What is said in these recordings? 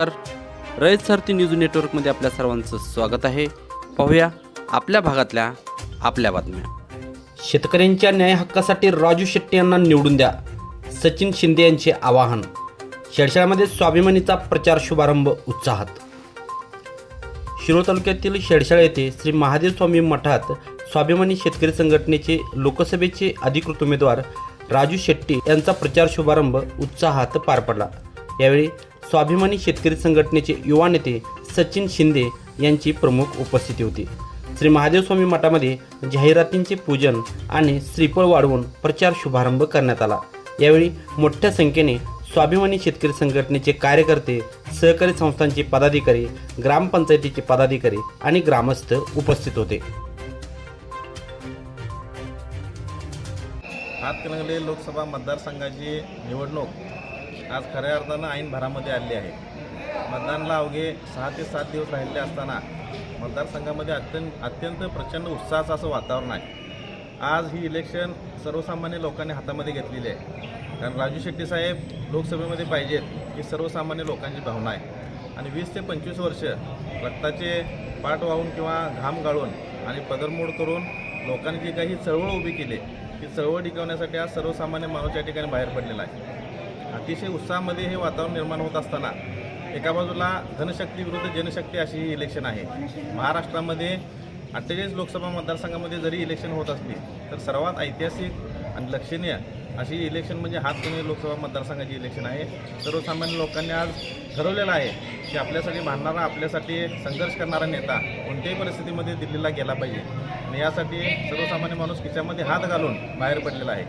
तर रयत सारथी न्यूज नेटवर्कमध्ये आपल्या सर्वांचं स्वागत आहे. पाहूया आपल्या भागातल्या आपल्या बातम्या. शेतकऱ्यांच्या न्याय हक्कासाठी राजू शेट्टी यांना निवडून द्या सचिन शिंदे यांचे आवाहन. शेडशाळामध्ये स्वाभिमानीचा प्रचार शुभारंभ उत्साहात. शिरोळ तालुक्यातील शेडशाळा येथे श्री महादेव स्वामी मठात स्वाभिमानी शेतकरी संघटनेचे लोकसभेचे अधिकृत उमेदवार राजू शेट्टी यांचा प्रचार शुभारंभ उत्साहात पार पडला. यावेळी स्वाभिमानी शेतकरी संघटनेचे युवा नेते सचिन शिंदे यांची प्रमुख उपस्थिती होती. श्री महादेव स्वामी मठामध्ये जाहिरातींचे पूजन आणि श्रीफळ वाढवून प्रचार शुभारंभ करण्यात आला. यावेळी मोठ्या संख्येने स्वाभिमानी शेतकरी संघटनेचे कार्यकर्ते सहकारी संस्थांचे पदाधिकारी ग्रामपंचायतीचे पदाधिकारी आणि ग्रामस्थ उपस्थित होते. हातकणंगले लोकसभा मतदारसंघाची निवडणूक आज खऱ्या अर्थानं ऐन भरामध्ये आली आहे. मतदानाला अवघे सहा ते सात दिवस राहिले असताना मतदारसंघामध्ये अत्यंत अत्यंत प्रचंड उत्साहाचं असं वातावरण आहे. आज ही इलेक्शन सर्वसामान्य लोकांनी हातामध्ये घेतलेली आहे. कारण राजू शेट्टी साहेब लोकसभेमध्ये पाहिजेत ही सर्वसामान्य लोकांची भावना आहे. आणि वीस ते पंचवीस वर्ष रक्ताचे पाठ वाहून किंवा घाम गाळून आणि पदरमोड करून लोकांनी जी काही चळवळ उभी केली ती चळवळ टिकवण्यासाठी आज सर्वसामान्य माणूस या ठिकाणी बाहेर पडलेला आहे. अतिशय उत्साहामध्ये हे वातावरण निर्माण होत असताना एका बाजूला धनशक्ती विरुद्ध जनशक्ती अशी ही इलेक्शन आहे. महाराष्ट्रामध्ये अठ्ठेचाळीस लोकसभा मतदारसंघामध्ये जरी इलेक्शन होत असली तर सर्वात ऐतिहासिक आणि लक्षणीय अशी इलेक्शन म्हणजे हातकणी लोकसभा मतदारसंघाची इलेक्शन आहे. सर्वसामान्य लोकांनी आज ठरवलेलं आहे की आपल्यासाठी भांडणारा आपल्यासाठी संघर्ष करणारा नेता कोणत्याही परिस्थितीमध्ये दिल्लीला गेला पाहिजे. आणि यासाठी सर्वसामान्य माणूस खिच्यामध्ये हात घालून बाहेर पडलेला आहे.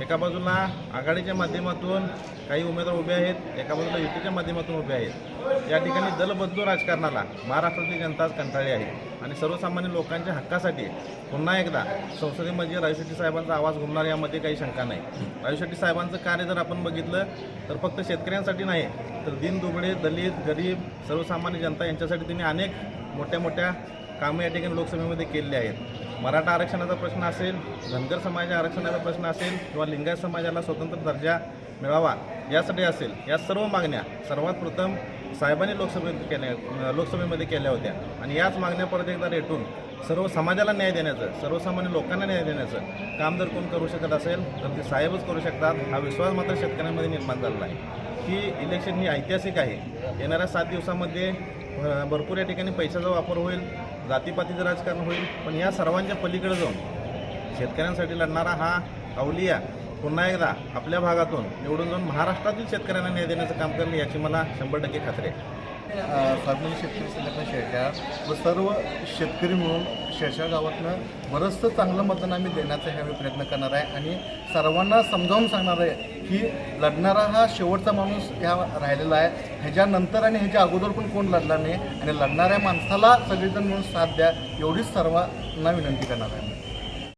एका बाजूला आघाडीच्या माध्यमातून काही उमेदवार उभे आहेत एका बाजूला युतीच्या माध्यमातून उभे आहेत. या ठिकाणी दलबद्धू राजकारणाला महाराष्ट्रातली जनताच कंटाळी कंटाळली आहे. आणि सर्वसामान्य लोकांच्या हक्कासाठी पुन्हा एकदा संसदेमध्ये राजू शेट्टी साहेबांचा आवाज घुमणार यामध्ये काही शंका नाही. राजू शेट्टी साहेबांचं कार्य जर आपण बघितलं तर फक्त शेतकऱ्यांसाठी नाही तर दीन दुबळे दलित गरीब सर्वसामान्य जनता यांच्यासाठी त्यांनी अनेक मोठ्या मोठ्या कामं या ठिकाणी लोकसभेमध्ये केलेली आहेत. मराठा आरक्षणाचा प्रश्न असेल धनगर समाज आरक्षणाचा प्रश्न असेल किंवा लिंगायत समाजाला स्वतंत्र दर्जा मिळावा यासाठी असेल या सर्व मागण्या सर्वात प्रथम साहेबांनी लोकसभेत केल्या लोकसभेमध्ये केल्या होत्या. आणि याच मागण्या परत एकदा रेटून सर्व समाजाला न्याय देण्याचं सर्वसामान्य लोकांना न्याय देण्याचं काम जर कोण करू शकत असेल तर ते साहेबच करू शकतात. हा विश्वास मात्र शेतकऱ्यांमध्ये निर्माण झालेला आहे. ही इलेक्शन ही ऐतिहासिक आहे. येणाऱ्या सात दिवसामध्ये भरपूर या ठिकाणी पैशाचा वापर होईल जातीपातीचं राजकारण होईल पण या सर्वांच्या पलीकडे जाऊन शेतकऱ्यांसाठी लढणारा हा अवलिया पुन्हा एकदा आपल्या भागातून निवडून जाऊन महाराष्ट्रातील शेतकऱ्यांना न्याय देण्याचं काम करेल याची मला शंभर टक्के खात्री आहे. स्वाभिमानी म्हणजे शेतकरी संघटना शेळक्या व सर्व शेतकरी म्हणून शेळशाळ गावातनं बरंचसं चांगलं मतदान आम्ही देण्याचा ह्यावेळी प्रयत्न करणार आहे. आणि सर्वांना समजावून सांगणार आहे की लढणारा हा शेवटचा माणूस ह्या राहिलेला आहे. ह्याच्यानंतर आणि ह्याच्या अगोदर पण कोण लढला नाही. आणि लढणाऱ्या माणसाला सगळेजण मिळून साथ द्या एवढीच सर्वांना विनंती करणार आहे.